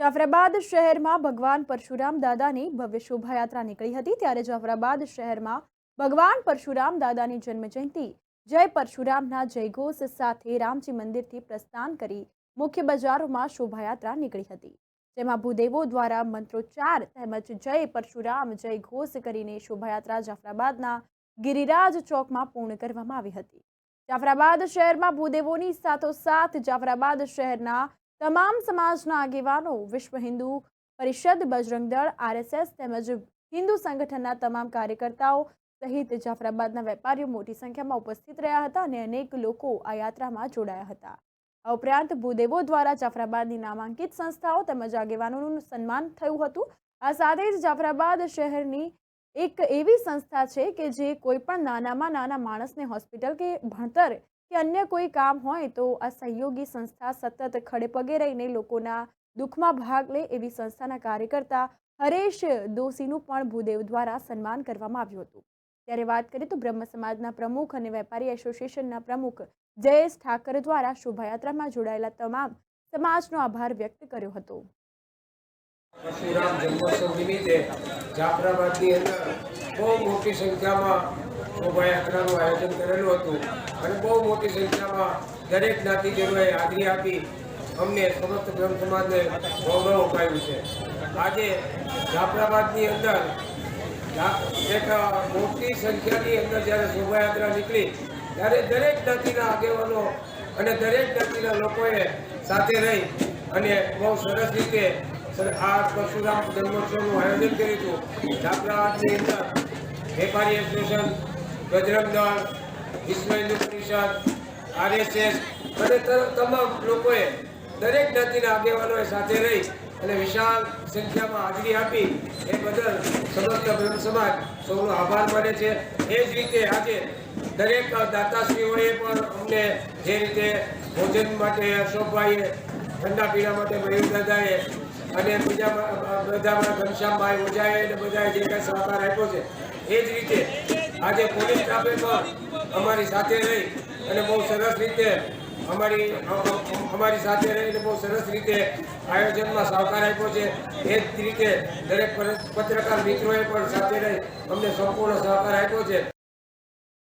જાફરાબાદ શહેરમાં ભગવાન પરશુરામ દાદાની ભવ્ય શોભાયાત્રા નીકળી હતી. ત્યારે જાફરાબાદ શહેરમાં ભગવાન પરશુરામ દાદાની જન્મજયંતિ, જય પરશુરામના જયઘોષ સાથે રામજી મંદિરથી પ્રસ્થાન કરી મુખ્ય બજારોમાં શોભાયાત્રા નીકળી હતી. જેમાં ભૂદેવો દ્વારા મંત્રોચ્ચાર તેમજ જય પરશુરામ જય ઘોષ કરીને શોભાયાત્રા જાફરાબાદના ગિરિરાજ ચોકમાં પૂર્ણ કરવામાં આવી હતી. જાફરાબાદ શહેરમાં ભૂદેવોની સાથોસાથ જાફરાબાદ શહેરના તમામ સમાજના આગેવાનો વિશ્વ હિન્દુ પરિષદ, બજરંગ દળ, આરએસએસ તેમજ હિન્દુ સંગઠનના તમામ કાર્યકર્તાઓ સહિત જાફરાબાદના વેપારીઓ મોટી સંખ્યામાં ઉપસ્થિત રહ્યા હતા અને અનેક લોકો આ યાત્રામાં જોડાયા હતા. આ ઉપરાંત ભૂદેવો દ્વારા જાફરાબાદની નામાંકિત સંસ્થાઓ તેમજ આગેવાનોનું સન્માન થયું હતું. આ સાથે જ જાફરાબાદ શહેરની એક એવી સંસ્થા છે કે જે કોઈ પણ નાનામાં નાના માણસને હોસ્પિટલ કે ભણતર કે અન્ય કોઈ કામ હોય તો આ સહયોગી સંસ્થા સતત ખડેપગે રહીને લોકોના દુઃખમાં ભાગ લે એવી સંસ્થાના કાર્યકર્તા હરેશ દોશીનું પણ ભૂદેવ દ્વારા સન્માન કરવામાં આવ્યું હતું. ત્યારે વાત કરીએ તો બ્રહ્મ સમાજના પ્રમુખ અને વેપારી એસોસિએશનના પ્રમુખ જયેશ ઠાકર દ્વારા શોભાયાત્રામાં જોડાયેલા તમામ સમાજનો આભાર વ્યક્ત કર્યો હતો. પરશુરામ જન્મોત્સવ નિમિત્તે જાફરાબાદની અંદર બહુ મોટી સંખ્યામાં શોભાયાત્રાનું આયોજન કરેલું હતું અને બહુ મોટી સંખ્યામાં દરેક જ્ઞાતિજનોએ હાજરી આપી અમને સમસ્ત બ્રહ્મ સમાજને ગૌરવ અપાયું છે. આજે જાફરાબાદની અંદર એક મોટી સંખ્યાની અંદર જ્યારે શોભાયાત્રા નીકળી, ત્યારે દરેક જ્ઞાતિના આગેવાનો અને દરેક જ્ઞાતિના લોકોએ સાથે રહી અને બહુ સરસ રીતે આ પરશુરામ જન્મોત્સવનું આયોજન કર્યું હતું. જાફરાબાદની અંદર વેપારી એસોસિએશન બજરંગ દળ વિશ્વ હિન્દુ પરિષદ આરએસએસ, અને તમામ લોકોએ દરેક જ્ઞાતિના આગેવાનોએ સાથે રહી અને વિશાળ સંખ્યામાં હાજરી આપી એ બદલ સમસ્ત બ્રહ્મ સમાજ સૌનો આભાર માને છે. એ જ રીતે આજે દરેક દાતાશ્રીઓએ પણ અમને જે રીતે ભોજન માટે અશોકભાઈએ ઠંડા પીણા માટે મયુર દાદાએ અને બીજા બધા ઘનશ્યામભાઈ ઓઝાએ અને બધાએ જે કાંઈ સહકાર આપ્યો છે, એ જ રીતે આજે પોલીસ સ્ટાફે અમારી સાથે રહી અને બહુ સરસ રીતે અમારી અમારી સાથે રહીને બહુ સરસ રીતે આયોજનમાં સહકાર આપ્યો છે. એ જ રીતે દરેક પત્રકાર મિત્રોએ પણ સાથે રહી અમને સંપૂર્ણ સહકાર આપ્યો છે.